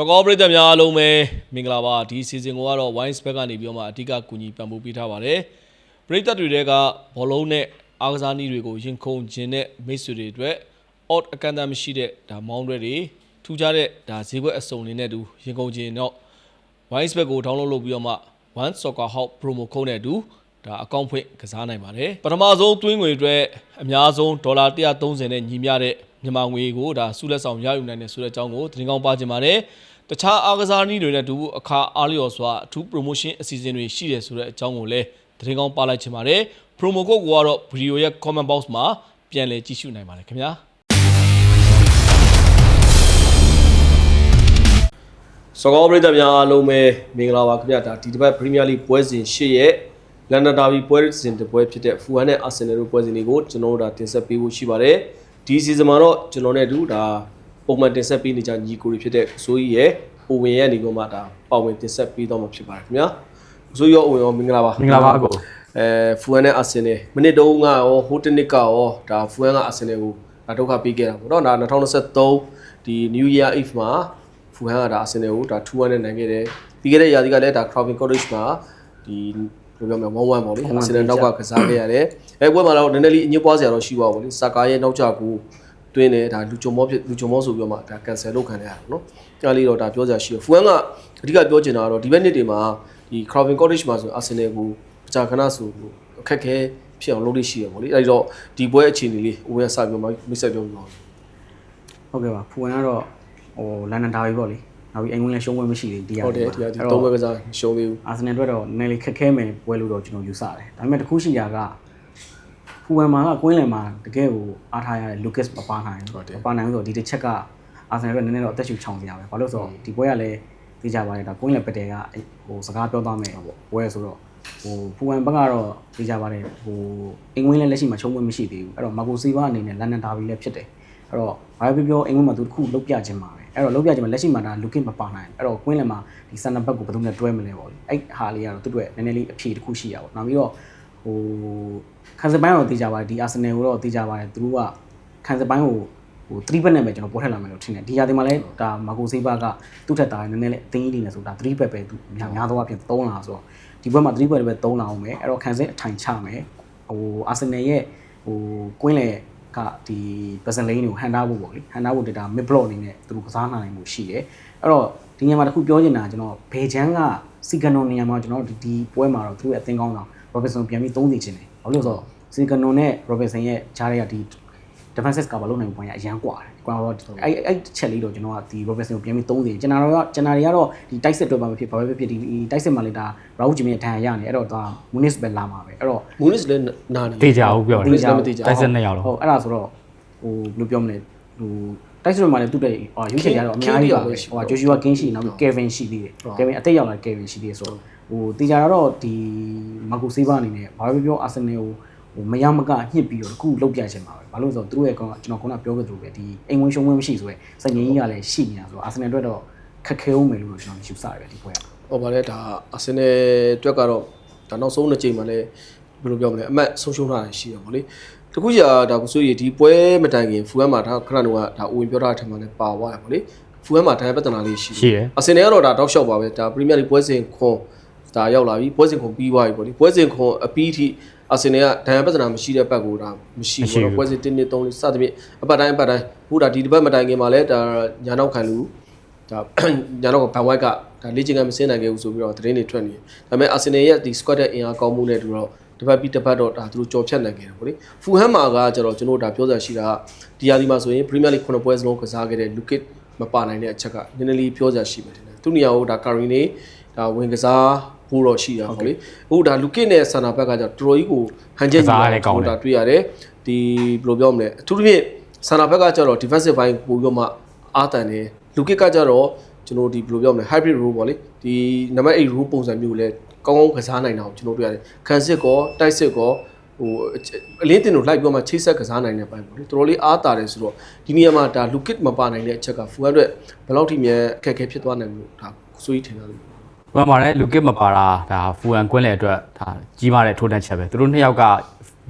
စောကောပရိသတ်များအားလုံးပဲမင်္ဂလာပါဒီ season ကိုကတော့ wine spec ကနေပြီးတော့မှအဓိကကူညီပံ့ပိုးပေးထားပါတယ်ပရိသတ်တွေတဲကဘောလုံးနဲ့အားကစားနည်းတွေကိုရင်ခုန်ခြင်းနဲ့မိတ်ဆွေတွေအတွက် odd အကန့်အသတ်မရှိတဲ့ဒါမောင်းတွေတွေထူးခြားတဲ့ဒါဈေးကွက်အစုံလေးနဲ့အတူရင်ခုန်ခြင်းတော့ wine spec ကို download လုပ်ပြီးတော့မှ one soccer hub promo code နဲ့အတူဒါအကောင့်ဖွင့်ကစားနိုင်ပါတယ်ပထမဆုံးသွင်းငွေအတွက်အများဆုံးဒေါ်လာ130နဲ့ညီမျှတဲ့မြန်မာငွေကိုဒါစုလက်ဆောင်ရယူနိုင်တဲ့ဆိုတဲ့အကြောင်းကိုသတင်းကောင်းပါချင်ပါတယ် တခြားအားကစားနည်းတွေနဲ့အတူအခါအားလျော်စွာအထူး promotion အစီအစဉ်တွေရှိတယ်ဆိုတဲ့အကြောင်းကိုလည်းသတင်းကောင်းပါလိုက်ချင်ပါတယ် promo code ကိုကတော့ video ရဲ့ comment box မှာပြန်လည်ကြည့်ရှုနိုင်ပါတယ်ခင်ဗျာစောကောပရိသတ်များအားလုံးပဲမင်္ဂလာပါခင်ဗျာဒါဒီတစ်ပတ်ပရီးမီးယားလိပွဲစဉ်၈ရက်လန်ဒန်ဒါဘီပွဲစဉ်တစ်ပွဲဖြစ်တဲ့ဖူဟန်နဲ့အာဆင်နယ်တို့ပွဲစဉ်တွေကိုကျွန်တော်တို့ဒါတင်ဆက်ပေးဖို့ရှိပါတယ်ဒီစီဇန်မှာတော့ကျွန်တော်နဲ့အတူဒါပုံမှန်တင်ဆက်ပေးနေကြညီကိုတွေဖြစ်တဲ့ဆိုကြီးရဲ့ အိုဝင်ရဲ့နေကုန်မှာဒါပါဝင်တင်ဆက်ပေးတော့မှာဖြစ်ပါတယ်ခင်ဗျာဆိုကြီးရောအိုဝင်ရောမင်္ဂလာပါမင်္ဂလာပါအကိုအဲဖူဟန်နဲ့အာဆင်နယ်မိနစ်တုန်းကရောဟိုတနစ်ကရောဒါဖူဟန်ကအာဆင်နယ်ကိုဒါဒုက္ခပေးခဲ့တာပေါ့နော်ဒါ2023ဒီ New Year Eve မှာဖူဟန်ကဒါအာဆင်နယ်ကိုဒါ2-1နဲ့နိုင်ခဲ့တယ်ပြီးခဲ့တဲ့ရာသီကလည်းဒါ Craven Cottage မှာဒီဘယ်လိုပြောမလဲ1-1ပေါ့လေအာဆင်နယ်နောက်ကကစားခဲ့ရတယ်အဲပွဲမှာတော့နည်းနည်းလေးအညစ်ပွားစရာတော့ရှိပါဘူးလေစာကာရဲ့နောက်ကျကူ တွင်းတယ်ဒါလူကြုံမောဖြစ်လူကြုံမောဆိုပြီးတော့မှဒါ cancel လုပ်ခံရတာပေါ့နော်အဲ့လေးတော့ဒါပြောစရာရှိတယ်ဖူဟန်ကအဓိကပြောချင်တာကတော့ဒီဘက်နှစ်တွေမှာဒီ Craven Cottage မှာဆိုအာဆင်နယ်ကိုအကြခဏဆိုအခက်ခဲဖြစ်အောင်လုပ်လို့ရှိရပေါ့လေအဲ့တော့ဒီပွဲအခြေအနေလေးဦးဝင်းစပြောမှမိတ်ဆက်ပြောပြပါဦးဟုတ်ကဲ့ပါဖူဝင်ကတော့ဟိုလန်ဒန်ဒါဘီပေါ့လေနောက်ပြီးအိမ်ဝင်လည်းရှုံးပွဲမရှိသေးဘူးတရားဟုတ်တယ်ဒီကဒီသုံးပွဲကစားရှုံးသေးဘူးအာဆင်နယ်အတွက်တော့နည်းနည်းလေးခက်ခဲမယ်ပွဲလို့တော့ကျွန်တော်ယူဆတယ်ဒါပေမဲ့တစ်ခုရှိတာကဖူ ဝင်မှာကကွင်းလယ်မှာတကယ်ကိုအားထားရတဲ့လူကစ်မပါနိုင်ဘူးမပါနိုင်ဘူးဆိုတော့ဒီတစ်ချက်ကအာဆင်နယ်အတွက်နည်းနည်းတော့အသက်ရှူချောင်စရာပဲဘာလို့ဆိုတော့ဒီပွဲကလည်းသိကြပါတယ်ဒါကွင်းလယ်ပက်တယ်ကဟိုစကားပြောသွားမယ်ပေါ့ပွဲဆိုတော့ဟိုဖူဝင်ဘက်ကတော့သိကြပါတယ်ဟိုအင်္ဂွင်းလည်းလက်ရှိမှာချုံးပွဲမရှိသေးဘူးအဲ့တော့မာကိုစီဗာအနေနဲ့လန်ဒန်ဒါဘီလည်းဖြစ်တယ်အဲ့တော့ဘာပဲပြောပြောအင်္ဂလိပ်မှာသူတစ်ခုလုတ်ပြခြင်းပါပဲအဲ့တော့လုတ်ပြခြင်းမှာလက်ရှိမှာဒါလူကစ်မပါနိုင်အဲ့တော့ကွင်းလယ်မှာဒီစန်နဘက်ကိုဘယ်သူနဲ့တွဲမလဲပေါ့လေအဲ့ဟာလေးကတော့သူတို့ရဲ့နည်းနည်းလေးအဖြေတစ်ခုရှိရပါတော့နောက်ပြီးတော့ ဟိုခန်းစပိုင်းတော့သိကြပါတယ်ဒီအာဆင်နယ်ကိုတော့သိကြပါတယ်သူတို့ကခန်းစပိုင်းကိုဟို3ဘက်နဲ့ပဲကျွန်တော်ပေါ်ထည့်လာမယ်လို့ထင်တယ်ဒီဟာဒီမှာလဲဒါမာကိုစေးဘာကသူ့ထက်တာနည်းနည်းလေးအသိကြီးနေတယ်ဆိုတာ3ဘက်ပဲသူများများသောအားဖြင့်3လာဆိုတော့ဒီဘက်မှာ3ဘက်ပဲ3လာအောင်မယ်အဲ့တော့ခန်းစအထိုင်ချမယ်ဟိုအာဆင်နယ်ရဲ့ဟိုကွင်းလယ်ကဒီပစံလိန်ကိုဟန်တာဖို့ပေါ့လေဟန်တာဖို့ data mid block အနေနဲ့သူတို့ကစားနိုင်မှုရှိတယ်အဲ့တော့ဒီညမှာတစ်ခုပြောချင်တာကျွန်တော်ဘေချန်ကစီကနိုနေရာမှာကျွန်တော်ဒီဒီပွဲမှာတော့သူတို့ရဲ့အသင်းကောင်းဆောင် Robinson ပြန်ပြီးသုံးစီခြင်းတယ်ဘာလို့လဲဆိုတော့စီကနိုနဲ့ Robinson ရဲ့ဂျားတွေကဒီ defensive cover လုပ်နိုင်ပုံရအရန်กว่าတယ်။ကွာတော့အဲ့အဲ့ချက်လေးတော့ကျွန်တော်ကဒီ Robinson ကိုပြန်ပြီးသုံးစီကျွန်တော်တော့ကျွန်တော်တွေကတော့ဒီတိုက်စစ်အတွက်ပါမဖြစ်ဘာပဲဖြစ်ဖြစ်ဒီတိုက်စစ်မှာလေဒါ Raul Jimenez ရဲ့ဒဏ်ရာရနေအဲ့တော့ဒါ Muniz ပဲလာမှာပဲအဲ့တော့ မူနစ်လည်းနာနေ တေချာဟုတ်ပြောတယ် တေချာမတေချာ တိုက်ဆက်နှစ်ယောက်လုံး ဟုတ်အဲ့ဒါဆိုတော့ဟိုဘယ်လိုပြောမလဲဟိုတိုက်စစ်မှာလည်းသူ့တဲ့ဟိုရွေးချယ်ရတော့အများကြီးပါပဲဟိုဂျိုရှူဝါကင်းရှိနောက်ပြီး Kevin ရှိသေးတယ် Kevin အသက်ရောက်လာ Kevin ရှိသေးတယ်ဆိုတော့ ဟိုတေချာတော့ဒီမာကိုဆေးဘာအနေနဲ့ဘာပဲပြောအာဆင်နယ်ကိုဟိုမရမကညှစ်ပြီးတော့တခုလုတ်ပြချင်ပါပဲဘာလို့လဲဆိုတော့သူတို့ရဲ့ကောင်ကျွန်တော်ခုနပြောခဲ့သလိုပဲဒီအိမ်ဝင်ရှုံးဝင်မရှိဆိုရဲစက်ငင်းကြီးကလည်းရှိနေတာဆိုတော့အာဆင်နယ်အတွက်တော့ခက်ခဲအောင်မယ်လို့ကျွန်တော်ယူဆရတယ်ဒီပွဲကဟောပါလေဒါအာဆင်နယ်အတွက်ကတော့ဒါနောက်ဆုံးနှစ်ချိန်မှာလည်းဘယ်လိုပြောမလဲအမတ်ဆုံးရှုံးတာရှိတယ်ဗောလေတခုကြာဒါကိုဆိုရဒီပွဲမတိုင်ခင်ဖူဟန်မှာဒါခဏတော့ဒါအဝင်ပြောတာအထက်မှာလည်းပါသွားတယ်ဗောလေဖူဟန်မှာဒါပြဿနာလေးရှိရှိတယ်အာဆင်နယ်ကတော့ဒါတောက်လျှောက်ပါပဲဒါပရီးမီးယားလိပွဲစဉ်ခွန် ဒါရောက်လာပြီပွဲစဉ်ခွန်ပြီးသွားပြီဗောလေပွဲစဉ်ခွန်အပြီးထိအာဆင်နယ်ကဒဏ်ရာပြဿနာမရှိတဲ့ဘက်ကိုဒါမရှိဘူးတော့ပွဲစဉ်1 2 3 4စသဖြင့်အပတ်တိုင်းအပတ်တိုင်းဟိုဒါဒီတစ်ပတ်မတိုင်ခင်မှာလည်းဒါညာနောက်ခံလူဒါညာတော့ဘန်ဝိုက်ကဒါလေ့ကျင့်ခန်းမဆင်းနိုင်ခဲ့ဘူးဆိုပြီးတော့သတင်းတွေထွက်နေတယ်။ဒါပေမဲ့အာဆင်နယ်ရဲ့ဒီ squad ရဲ့အင်အားကောင်းမှုနဲ့တူတော့တစ်ပတ်ပြီးတစ်ပတ်တော့ဒါသူတို့ကြော်ဖြတ်နိုင်ခဲ့တယ်ဗောလေ။ဖူဟမ်မာကကျတော့ကျွန်တော်တို့ဒါပြောစရာရှိတာကဒီယာဒီမှာဆိုရင် Premier League 9ပွဲစလုံးကစားခဲ့တဲ့ Lukit မပါနိုင်တဲ့အချက်ကနည်းနည်းလေးပြောစရာရှိမယ်ထင်တယ်။သူ့နေရာကိုဒါ Karin နေဒါဝင်ကစား ဖို့တော့ရှိတာဗောလေ။အခုဒါ Lukit နဲ့ဆန်နာဘက်ကကျတော့တော်တော်ကြီးကိုဟန်ချက်ကြီးဒါတွေ့ရတယ်။ဒီဘယ်လိုပြောမလဲအထူးသဖြင့်ဆန်နာဘက်ကကျတော့ defensive ဘိုင်းပို့ပြီးတော့မှအာတန်တယ်။ Lukit ကကျတော့ကျွန်တော်ဒီဘယ်လိုပြောမလဲ hybrid role ပေါ့လေဒီနံပါတ်8 role ပုံစံမျိုးကိုလည်းကောင်းကောင်းကစားနိုင်တာကိုကျွန်တော်တွေ့ရတယ်ခံစစ်ကောတိုက်စစ်ကောဟိုအလင်းတင်တို့လိုက်ပြီးတော့မှချိတ်ဆက်ကစားနိုင်တဲ့ပိုင်းပေါ့လေတော်တော်လေးအားတာတယ်ဆိုတော့ဒီနေရာမှာဒါ look it မပါနိုင်တဲ့အချက်ကဖူဟန်အတွက်ဘယ်လောက်ထိမြဲအခက်အခဲဖြစ်သွားနိုင်လို့ဒါဆိုကြီးထင်တာလို့ ဘာမှလည်းလူကစ်မပါတာဒါဖူအန်ကွင်းလေအတွက်ဒါကြီးမားတဲ့ထိုးတန်းချက်ပဲသူတို့နှစ်ယောက်က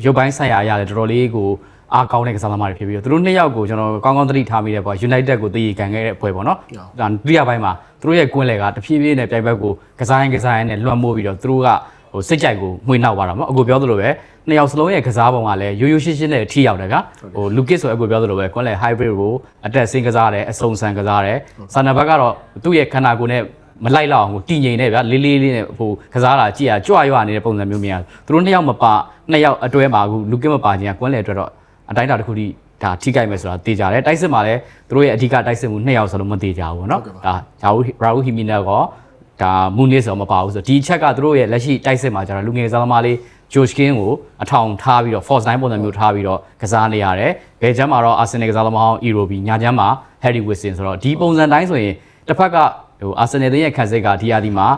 ရုပ်ပိုင်းဆိုင်ရာအရာလည်းတော်တော်လေးကိုအားကောင်းတဲ့ကစားသမားတွေဖြစ်ပြီးတော့သူတို့နှစ်ယောက်ကိုကျွန်တော်ကောင်းကောင်းသတိထားမိတဲ့ပေါ့ United ကိုတည်ရခံခဲ့တဲ့ပွဲပေါ့နော်ဒါဒုတိယပိုင်းမှာသူတို့ရဲ့ကွင်းလယ်ကတဖြည်းဖြည်းနဲ့ပြိုင်ဘက်ကိုကစားရင်ကစားရင်နဲ့လွှမ်းမိုးပြီးတော့သူတို့ကဟိုစိတ်ကြိုက်ကိုမှွေနှောက်သွားတာပေါ့အခုပြောသလိုပဲနှစ်ယောက်စလုံးရဲ့ကစားပုံကလည်းရိုးရိုးရှင်းရှင်းနဲ့ထိရောက်တယ်ဗျာဟိုလူကစ်ဆိုအခုပြောသလိုပဲကွင်းလယ် hybrid ကိုအတက်ဆင်းကစားတယ်အစုံဆန်ကစားတယ်ဆန်နဘက်ကတော့သူ့ရဲ့ခန္ဓာကိုယ်နဲ့ မလိုက်လောက်အောင်ကိုတည်ငြိမ်နေဗျာလေးလေးလေးနဲ့ဟိုကစားတာကြည့်ရကြွရွနေတဲ့ပုံစံမျိုးမြင်ရသူတို့နှစ်ယောက်မပါနှစ်ယောက်အတွဲမှာအခုလူကင်းမပါခြင်းကကွန်းလေအတွက်တော့အတိုင်းတာတစ်ခုထိဒါထိကြိုက်မယ်ဆိုတာသိကြတယ်တိုက်စစ်မှာလည်းသူတို့ရဲ့အဓိကတိုက်စစ်မှုနှစ်ယောက်ဆိုလို့မသိကြဘူးဗောနော်ဒါဂျာဝူရာဟူဟီမီနာကောဒါမူနစ်ဆိုမပါဘူးဆိုဒီအချက်ကသူတို့ရဲ့လက်ရှိတိုက်စစ်မှာကျတော့လူငယ်စားသမားလေးဂျိုရှ်ကင်းကိုအထောင်ထားပြီးတော့ force line ပုံစံမျိုးထားပြီးတော့ကစားနေရတယ်ဘယ်ချမ်းမှာတော့အာဆင်နယ်ကစားသမားဟောင်းအီရိုဘီညာချမ်းမှာ Harry Wilson ဆိုတော့ဒီပုံစံတိုင်းဆိုရင်တစ်ဖက်က ဟိုအာဆင်နယ်ရဲ့ခံစစ်ကဒီယာဒီမှာ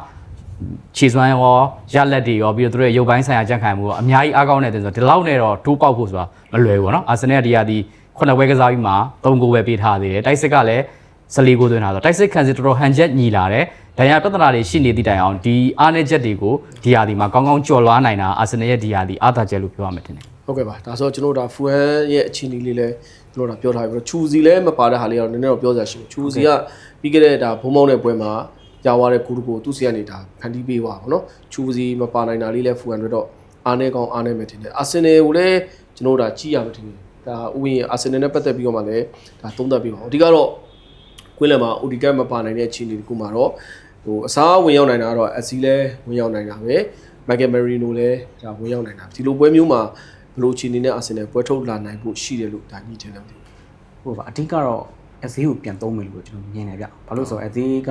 ခြေစွမ်းရောရလက်တွေရောပြီးတော့သူတို့ရဲ့ရုပ်ပိုင်းဆိုင်ရာကြံ့ခိုင်မှုရောအများကြီးအားကောင်းနေတယ်ဆိုတော့ဒီလောက်နဲ့တော့တိုးပေါက်ဖို့ဆိုတာမလွယ်ဘူးပေါ့နော်အာဆင်နယ်ကဒီဟာဒီခုနှစ်ပွဲကစားပြီးမှ၃ဂိုးပဲပေးထားသေးတယ်တိုက်စစ်ကလည်း14ဂိုးသွင်းထားဆိုတော့တိုက်စစ်ခံစစ်တော်တော်ဟန်ချက်ညီလာတယ်ဒဏ်ရာပြဿနာတွေရှိနေသည့်တိုင်အောင်ဒီအားနည်းချက်တွေကိုဒီဟာဒီမှာကောင်းကောင်းကျော်လွှားနိုင်တာအာဆင်နယ်ရဲ့ဒီဟာဒီအားသာချက်လို့ပြောရမှာတင်တယ်ဟုတ်ကဲ့ပါဒါဆိုကျွန်တော်တို့ဒါဖူဟန်ရဲ့အခြေအနေလေးလည်း ကျွန်တော်တို့ဒါပြောထားပြီချူစီလည်းမပါတဲ့ဟာလေးကတော့နည်းနည်းတော့ပြောစရာရှိတယ်ချူစီကပြီးခဲ့တဲ့ဒါဘုံမောင်းတဲ့ပွဲမှာရသွားတဲ့ကူတကိုသူ့စီကနေဒါဖန်တီးပေးသွားပါတော့ချူစီမပါနိုင်တာလေးလည်းဖူဟန်တို့တော့အားနေကောင်းအားနေမယ်ထင်တယ်အာဆင်နယ်ကိုလည်းကျွန်တော်တို့ဒါကြည့်ရမယ်ထင်တယ်ဒါဥယျာဉ်အာဆင်နယ်နဲ့ပတ်သက်ပြီးတော့မှလည်းဒါသုံးသပ်ပြီးပါဦးအဓိကတော့ကွင်းလယ်မှာအိုဒီကတ်မပါနိုင်တဲ့အခြေအနေတခုမှာတော့ဟိုအစားဝင်ရောက်နိုင်တာကတော့အစီလဲဝင်ရောက်နိုင်တာပဲမိုက်ကယ်မရီနိုလည်းဒါဝင်ရောက်နိုင်တာဒီလိုပွဲမျိုးမှာ ဘယ်လိုအခြေအနေနဲ့အာဆင်နယ်ပွဲထုတ်လာနိုင်ဖို့ရှိတယ်လို့ဒါညှိတယ်လို့ဟိုပါအဓိကတော့အဈေးကိုပြန်သုံးမယ်လို့ကျွန်တော်မြင်တယ်ဗျဘာလို့ဆိုတော့အဈေးက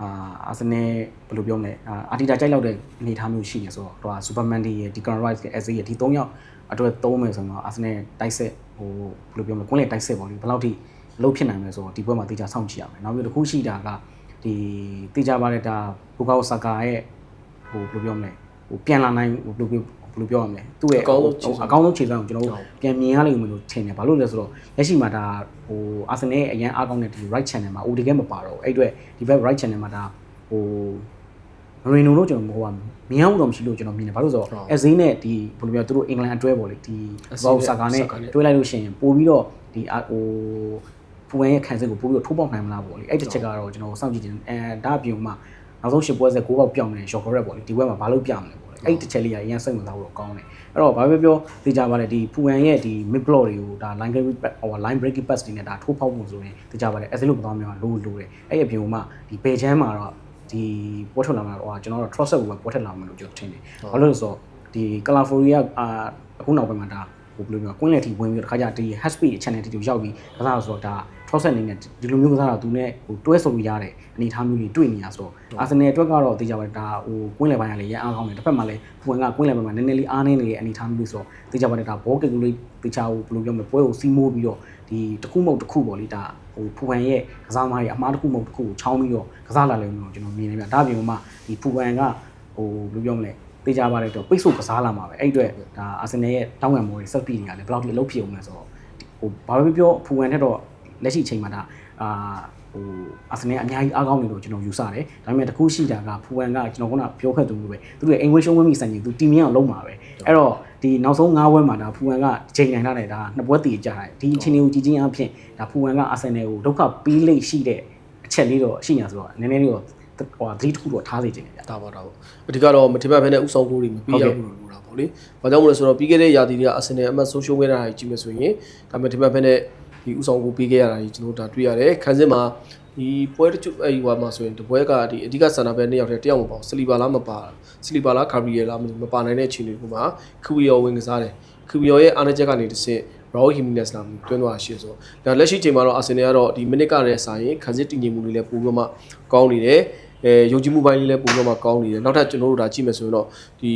အာအာဆင်နယ်ဘယ်လိုပြောမလဲအာအာတီတာကြိုက်လောက်တဲ့အနေအထားမျိုးရှိနေဆိုတော့ဟိုကစူပါမန်ဒီရဲ့ဒီကန်ရိုက်စ်ရဲ့အဈေးရဲ့ဒီ၃ယောက်အတွက်သုံးမယ်ဆိုတော့အာဆင်နယ်တိုက်ဆက်ဟိုဘယ်လိုပြောမလဲကွင်းလေတိုက်ဆက်ပေါ့လေဘယ်လောက်ထိအလုပ်ဖြစ်နိုင်မလဲဆိုတော့ဒီပွဲမှာတေချာစောင့်ကြည့်ရမယ်နောက်ပြီးတစ်ခုရှိတာကဒီတေချာပါတဲ့ဒါဘူကာဆာကာရဲ့ဟိုဘယ်လိုပြောမလဲဟိုပြန်လာနိုင်ဟိုဘယ်လိုပြော ဘယ်လိုပြောရမလဲသူ့ရဲ့အကောင်းဆုံးခြေစွမ်းအကောင်းဆုံးခြေစွမ်းကိုကျွန်တော်တို့ပြန်မြင်ရလိမ့်မယ်လို့ထင်တယ်ဘာလို့လဲဆိုတော့လက်ရှိမှာဒါဟိုအာဆင်နယ်ရဲ့အရန်အားကောင်းတဲ့ဒီ right channel မှာ OD ကမပါတော့ဘူးအဲ့အတွက်ဒီဘက် right channel မှာဒါဟိုမရီနိုလို့ကျွန်တော်ဟိုကမြင်အောင်တော့မရှိလို့ကျွန်တော်မြင်တယ်ဘာလို့လဲဆိုတော့အဇင်းနဲ့ဒီဘယ်လိုပြောသူတို့အင်္ဂလန်အတွဲပေါ့လေဒီဘောက်ဆာကာနဲ့တွဲလိုက်လို့ရှိရင်ပို့ပြီးတော့ဒီအာဟိုဖူဝမ်ရဲ့ခံစစ်ကိုပို့ပြီးတော့ထိုးပေါက်နိုင်မလားပေါ့လေအဲ့တစ်ချက်ကတော့ကျွန်တော်စောင့်ကြည့်တယ်အဲဒါအပြင်မှာနောက်ဆုံးရှစ်ပွဲဆက်6ပေါက်ပြောင်းနေတဲ့ short correct ပေါ့လေဒီဘက်မှာဘာလို့ပြောင်းမလဲပေါ့လေ အဲ့တစ်ချက်လေးကအရင်စိတ်ဝင်စားဖို့တော့ကောင်းတယ်အဲ့တော့ဘာပဲပြောသိကြပါလေဒီဖူဝမ်ရဲ့ဒီ mid block တွေကိုဒါ line break hor line breaking pass တွေနဲ့ဒါထိုးဖောက်ဖို့ဆိုရင်သိကြပါလေအဲ့လိုမသွားမျိုးလိုလိုတယ်အဲ့အပြင်မှာဒီပေချမ်းမှာတော့ဒီပေါ်ထွက်လာမှာတော့ကျွန်တော်တို့ trust ကိုပဲပေါ်ထွက်လာမှာလို့ကျွန်တော်ထင်တယ်ဘာလို့လဲဆိုတော့ဒီ California အာအခုနောက်ပိုင်းမှာဒါဟိုဘယ်လိုပြောကွင်းလက်ထိဝင်ပြီးတော့တခါကျဒီ hash speed channel တီကိုရောက်ပြီးကစားဆိုတော့ဒါ trust အနေနဲ့ဒီလိုမျိုးကစားတာသူနဲ့ဟိုတွဲဆိုလို့ရတဲ့အနေအထားမျိုးတွေတွေ့နေရဆိုတော့အာဆင်နယ်အတွက်ကတော့သိကြပါလေဒါဟိုကွင်းလယ်ပိုင်းကလည်းရမ်းအားကောင်းတယ်တစ်ဖက်မှာလည်းဖွင့်ကကွင်းလယ်ပိုင်းမှာနည်းနည်းလေးအားနည်းနေတဲ့အနေအထားမျိုးဆိုတော့သိကြပါလေဒါဘောကက်ကူလေးတေချာဟိုဘယ်လိုပြောမလဲပွဲကိုစီးမိုးပြီးတော့ဒီတစ်ခုမဟုတ်တစ်ခုပေါ့လေဒါဟိုဖူပန်ရဲ့ကစားသမားရဲ့အမားတစ်ခုမဟုတ်တစ်ခုကိုချောင်းပြီးတော့ကစားလာလိမ့်မယ်လို့ကျွန်တော်မြင်နေပြဒါပြင်မှာဒီဖူပန်ကဟိုဘယ်လိုပြောမလဲတေချာပါလေတော့ပိတ်ဆို့ကစားလာမှာပဲအဲ့အတွက်ဒါအာဆင်နယ်ရဲ့တောင်းပန်မိုးတွေဆက်ပြီးနေရတယ်ဘယ်လောက်ထိအလုပ်ဖြစ်အောင်လဲဆိုတော့ဟိုဘာပဲပြောဖူပန်ထက်တော့ လက်ရှိအချိန်မှာဒါအာဟိုအာဆင်နယ်အများကြီးအားကောင်းနေလို့ကျွန်တော်ယူဆတယ်ဒါပေမဲ့တခုရှိတာကဖူပန်ကကျွန်တော်ခုနပြောခဲ့သူလိုပဲသူတို့ရဲ့အင်္ဂလိပ်ရှုံးဝင်းမိစံကြီးသူတီမင်းအောင်လုံးမှာပဲအဲ့တော့ဒီနောက်ဆုံး၅ပွဲမှာဒါဖူပန်ကချိန်နိုင်ထားတယ်ဒါနှစ်ပွဲတည်ကြတယ်ဒီအချိန်လေးကိုကြည့်ချင်းအဖြစ်ဒါဖူပန်ကအာဆင်နယ်ကိုဒုက္ခပေးလိမ့်ရှိတဲ့အချက်လေးတော့ရှိညာဆိုတော့နည်းနည်းလေးတော့ဟိုသတိတစ်ခုတော့ထားစေချင်တယ်ဗျဒါပါတော့အဓိကတော့မထင်မှတ်ဘဲနဲ့ဥဆောင်ကိုတွေမပြီးရဘူးလို့ပြောတာပေါ့လေ။ဘာကြောင့်မလဲဆိုတော့ပြီးခဲ့တဲ့ရာသီတွေကအစနယ်အမတ်ဆုံးရှုံးခဲ့တာကြီးကြည့်မယ်ဆိုရင်ဒါမှမထင်မှတ်ဘဲနဲ့ ဒီဥဆောင်ကိုပြီးခဲ့ရတာကြီးကျွန်တော်တို့ဒါတွေ့ရတယ်။ခန်းစစ်မှာဒီပွဲတချို့အဲဒီဟိုမှာဆိုရင်တပွဲကဒီအဓိကဆန္ဒပဲနှစ်ယောက်တည်းတယောက်မပေါ့စလီပါလားမပါစလီပါလားကာဗီယယ်လားမပါနိုင်တဲ့အခြေအနေကမှခူဝီယောဝင်ကစားတယ်ခူဝီယောရဲ့အားနည်းချက်ကနေတစ်ဆင့်ရောဟီမီနက်စ်လာတွင်းသွားတာရှိဆိုတော့ဒါလက်ရှိချိန်မှာတော့အာဆင်နယ်ကတော့ဒီမိနစ်ကလည်းစာရင်ခန်းစစ်တည်ငြိမ်မှုတွေလည်းပိုပြီးမှကောင်းနေတယ်အဲယုံကြည်မှုပိုင်းလေးလည်းပိုပြီးမှကောင်းနေတယ်နောက်ထပ်ကျွန်တော်တို့ဒါကြည့်မယ်ဆိုရင်တော့ဒီ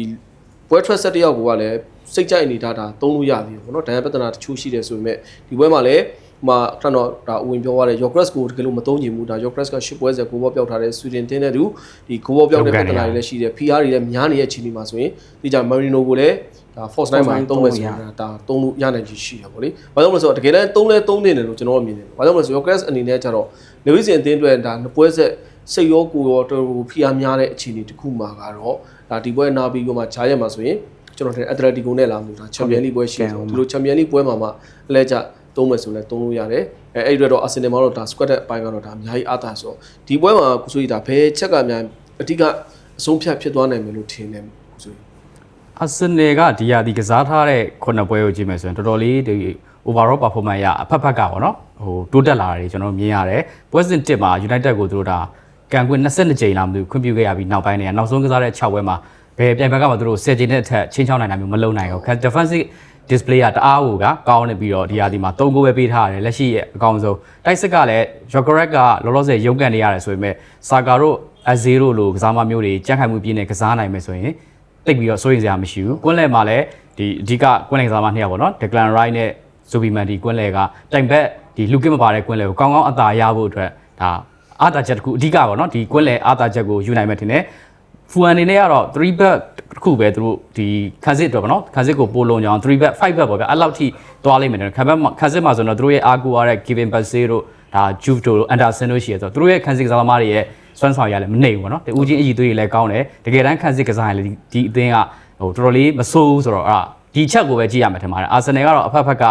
ပွဲထွက်ဆက်တယောက်ကလည်း စိတ်ကြိုက်နေတာဒါသုံးလို့ရသေးတယ်ပေါ့နော်ဒဏ်ရာပြဿနာတချို့ရှိတယ်ဆိုပေမဲ့ဒီပွဲမှာလည်းဟိုမှာခဏတော့ဒါအဝင်ပြောရတဲ့ Yogres ကိုတကယ်လို့မသုံးချင်ဘူးဒါ Yogres က10ပွဲဆက်ကိုဘောပြောက်ထားတဲ့ဆွီဒင်တင်းတဲ့သူဒီကိုဘောပြောက်တဲ့ပြဿနာတွေလည်းရှိတယ် PR တွေလည်းများနေတဲ့အခြေအနေမှာဆိုရင်ဒီကြ Marino ကိုလည်းဒါ Force 9မှာသုံးမယ်ဆိုရင်ဒါသုံးလို့ရနိုင်ချေရှိတယ်ပေါ့လေ။ဘာကြောင့်လဲဆိုတော့တကယ်လည်းသုံးလဲသုံးနေတယ်လို့ကျွန်တော်တို့မြင်တယ်။ဘာကြောင့်လဲဆိုတော့ Yogres အနေနဲ့ကျတော့ Lewis အသင်းအတွက်ဒါနှစ်ပွဲဆက်စိတ်ရောကိုယ်ရောတော်တော်ဖိအားများတဲ့အခြေအနေတစ်ခုမှာကတော့ဒါဒီပွဲနာပြီးတော့မှဂျားရက်မှာဆိုရင် ကျွန်တော်ထင်အက်တလက်တီကိုနဲ့လာမှုဒါချန်ပီယံလိပွဲရှိတယ်သူတို့ချန်ပီယံလိပွဲမှာမှအလဲကျသုံးမယ်ဆိုလဲသုံးလို့ရတယ်အဲအဲ့ဒီတော့အာဆင်နယ်မှာတော့ဒါစကွတ်တဲ့အပိုင်းကတော့ဒါအများကြီးအားသာဆိုဒီပွဲမှာကုစုကြီးဒါဘယ်ချက်ကများအဓိကအဆုံးဖြတ်ဖြစ်သွားနိုင်မယ်လို့ထင်တယ်ကုစုကြီးအာဆင်နယ်ကဒီရာဒီကစားထားတဲ့ခုနှစ်ပွဲကိုကြည့်မယ်ဆိုရင်တော်တော်လေးဒီ overall performance ရအဖက်ဖက်ကပေါ့နော်ဟိုတိုးတက်လာတာတွေကျွန်တော်မြင်ရတယ်ပွဲစဉ်1မှာ United ကိုသူတို့ဒါကန်ကွင်း22ကြိမ်လာမသိဘူးခွင့်ပြုခဲ့ရပြီးနောက်ပိုင်းနေရနောက်ဆုံးကစားတဲ့6ပွဲမှာ ဘယ်ပြိုင်ဘက်ကမှသူတို့10ကြိမ်နဲ့အထက်ချင်းချောင်းနိုင်တာမျိုးမလုပ်နိုင်ဘူး defensive display ကတအားကိုကကောင်းနေပြီးတော့ဒီရာဒီမှာ3ဂိုးပဲပေးထားရတယ်လက်ရှိရဲ့အကောင်းဆုံးတိုက်စစ်ကလည်း Jokerek ကလောလောဆယ်ရုံးကန်နေရတယ်ဆိုပေမဲ့ Saka တို့ Azero လိုကစားမမျိုးတွေကြက်ခိုင်မှုပြင်းနေကစားနိုင်မယ်ဆိုရင်တိတ်ပြီးတော့စိုးရိမ်စရာမရှိဘူးကွန်းလဲမှာလည်းဒီအဓိကကွန်းလဲကစားမနှစ်ယောက်ပေါ့နော် Declan Rice နဲ့ Zubiman ဒီကွန်းလဲကတိုင်ဘက်ဒီလူကစ်မပါတဲ့ကွန်းလဲကိုကောင်းကောင်းအသာရဖို့အတွက်ဒါအာသာချက်တစ်ခုအဓိကပေါ့နော်ဒီကွန်းလဲအာသာချက်ကိုယူနိုင်မယ်ထင်တယ် ဖူအန်အနေနဲ့ကတော့3 back တစ်ခုပဲသူတို့ဒီခန်းစစ်အတွက်ပေါ့နော်ခန်းစစ်ကိုပိုလုံးကြောင်3 back 5 back ပေါ့ဗျအဲ့လောက်ထိသွားလိမ့်မယ်ခန်းဘက်ခန်းစစ်မှာဆိုတော့သူတို့ရဲ့အာကူရတဲ့ Kevin Bassey တို့ဒါ Juve တို့ Anderson တို့ရှိရဆိုတော့သူတို့ရဲ့ခန်းစစ်ကစားသမားတွေရဲ့စွမ်းဆောင်ရလည်းမနှိမ့်ဘူးပေါ့နော်တူချင်းအကြီးသွေးတွေလည်းကောင်းတယ်တကယ်တမ်းခန်းစစ်ကစားရင်လည်းဒီဒီအသင်းကဟိုတော်တော်လေးမဆိုးဘူးဆိုတော့အဲ့ဒါဒီချက်ကိုပဲကြည့်ရမှာထင်ပါတယ်အာဆင်နယ်ကတော့အဖက်ဖက်က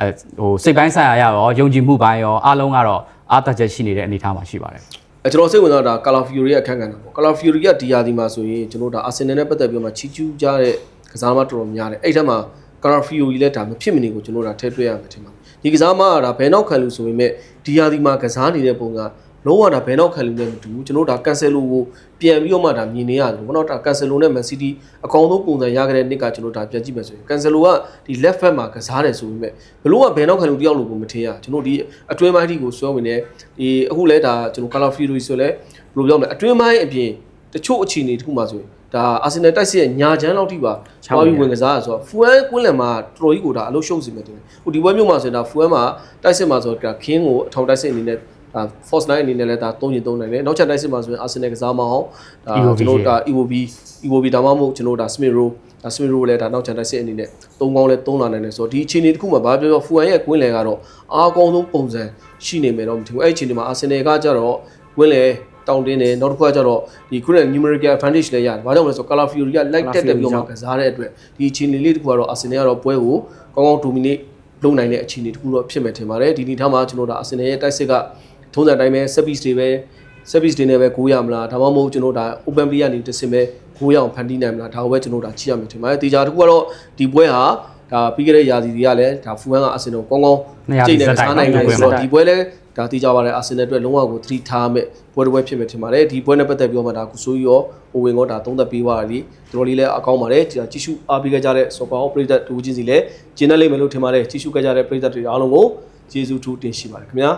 အဲဟိုစိတ်ပိုင်းဆိုင်ရာရရောယုံကြည်မှုပိုင်းရောအားလုံးကတော့အားတက်ချက်ရှိနေတဲ့အနေအထားမှာရှိပါတယ် အဲကျွန်တော်စိတ်ဝင်စားတာ Call of Fury ရဲ့အခန်းကဏ္ဍပေါ့ Call of Fury ကဒီယာဒီမှာဆိုရင်ကျွန်တော်တို့ဒါ Arsenal နဲ့ပတ်သက်ပြီးတော့မှချီကျူးကြတဲ့ကစားမတော်တော်များတယ်အဲ့ထက်မှာ Call of Fury လည်းဒါမဖြစ်မနေကိုကျွန်တော်တို့ဒါထည့်တွက်ရမယ်ထင်ပါတယ်ဒီကစားမကဒါဘယ်နောက်ခံလို့ဆိုပေမဲ့ဒီယာဒီမှာကစားနေတဲ့ပုံက လုံးဝဒါဘယ်နောက်ခံလို့လည်းမတူဘူးကျွန်တော်တို့ဒါ Cancelo ကိုပြန်ပြီးတော့မှဒါမြင်နေရတယ်ဘောနော်ဒါ Cancelo နဲ့ Man City အကောင်ဆုံးပုံစံရခဲ့တဲ့နှစ်ကကျွန်တော်ဒါပြန်ကြည့်မယ်ဆိုရင် Cancelo ကဒီ left back မှာကစားတယ်ဆိုပေမဲ့ဘလို့ကဘယ်နောက်ခံလို့တယောက်လို့ကိုမထင်ရကျွန်တော်ဒီအတွင်းပိုင်းထိကိုစွဲဝင်နေဒီအခုလဲဒါကျွန်တော် Call of Fury ဆိုလဲဘယ်လိုပြောမလဲအတွင်းပိုင်းအပြင်တချို့အခြေအနေတခုမှဆိုရင်ဒါအာဆင်နယ်တိုက်စစ်ရဲ့ညာချမ်းလောက်ထိပါသွားပြီးဝင်ကစားရဆိုတော့ဖူအန်ကွင်းလန်မှာတော်တော်ကြီးကိုဒါအလုပ်ရှုပ်စီမယ်တင်ဟိုဒီဘွဲမျိုးမှာဆိုရင်ဒါဖူအန်မှာတိုက်စစ်မှာဆိုတော့ခင်းကိုအထောင်တိုက်စစ်အနေနဲ့ ဒါ force line အနေနဲ့လည်းဒါသုံးရင်သုံးနိုင်တယ်နောက်ချက်တိုက်စစ်မှာဆိုရင်အာဆင်နယ်ကစားမအောင်ဒါကျွန်တော်ဒါ EVB EVB ဒါမှမဟုတ်ကျွန်တော်ဒါ Smith Rowe ဒါ Smith Rowe လည်းဒါနောက်ချက်တိုက်စစ်အနေနဲ့သုံးကောင်းလဲသုံးလာနိုင်တယ်ဆိုတော့ဒီအခြေအနေတစ်ခုမှာဘာပြောပြောဖူအန်ရဲ့ကွင်းလန်ကတော့အားကောင်းဆုံးပုံစံရှိနေမယ်တော့မထင်ဘူးအဲ့ဒီအခြေအနေမှာအာဆင်နယ်ကကြတော့ကွင်းလန်တောင်းတင်းတယ်နောက်တစ်ခုကကျတော့ဒီခုနက numerical advantage လည်းရတယ်။ဘာကြောင့်လဲဆိုတော့ Call of Fury က like တက်တက်ပြီးတော့မှကစားတဲ့အတွက်ဒီအခြေအနေလေးတစ်ခုကတော့ Arsenal ကတော့ပွဲကိုကောင်းကောင်း dominate လုပ်နိုင်တဲ့အခြေအနေတစ်ခုတော့ဖြစ်မယ်ထင်ပါတယ်။ဒီနေ့ထားမှာကျွန်တော်တို့ Arsenal ရဲ့တိုက်စစ်က ထုံးစံတိုင်းပဲ set piece တွေပဲ set piece တွေနဲ့ပဲကိုးရမလားဒါမှမဟုတ်ကျွန်တော်တို့ဒါ open play ကနေတစ်စင်ပဲကိုးရအောင်ဖန်တီးနိုင်မလားဒါကိုပဲကျွန်တော်တို့ဒါကြည့်ရမယ်ထင်ပါတယ်။ဒီကြားတစ်ခုကတော့ဒီပွဲဟာဒါပြီးခဲ့တဲ့ရာသီတွေကလည်းဒါဖူဝမ်ကအာဆင်နယ်ကောင်းကောင်းကြိတ်နေစားနိုင်တယ်ဆိုတော့ဒီပွဲလည်းဒါတိကြပါတယ်အာဆင်နယ်အတွက်လုံးဝကိုသတိထားမဲ့ပွဲတစ်ပွဲဖြစ်မယ်ထင်ပါတယ်ဒီပွဲနဲ့ပတ်သက်ပြီးတော့မှဒါကုဆိုးရောအိုဝင်ရောဒါသုံးသက်ပေးသွားတယ်ဒီတော်လေးလည်းအကောင်းပါတယ်ဒါကြည့်ရှုအားပေးကြတဲ့ Super Operator တူချင်းစီလည်းကျင်းနေလိမ့်မယ်လို့ထင်ပါတယ်ကြည့်ရှုကြတဲ့ပရိသတ်တွေအားလုံးကိုကျေးဇူးထူးတင်ရှိပါတယ်ခင်ဗျာ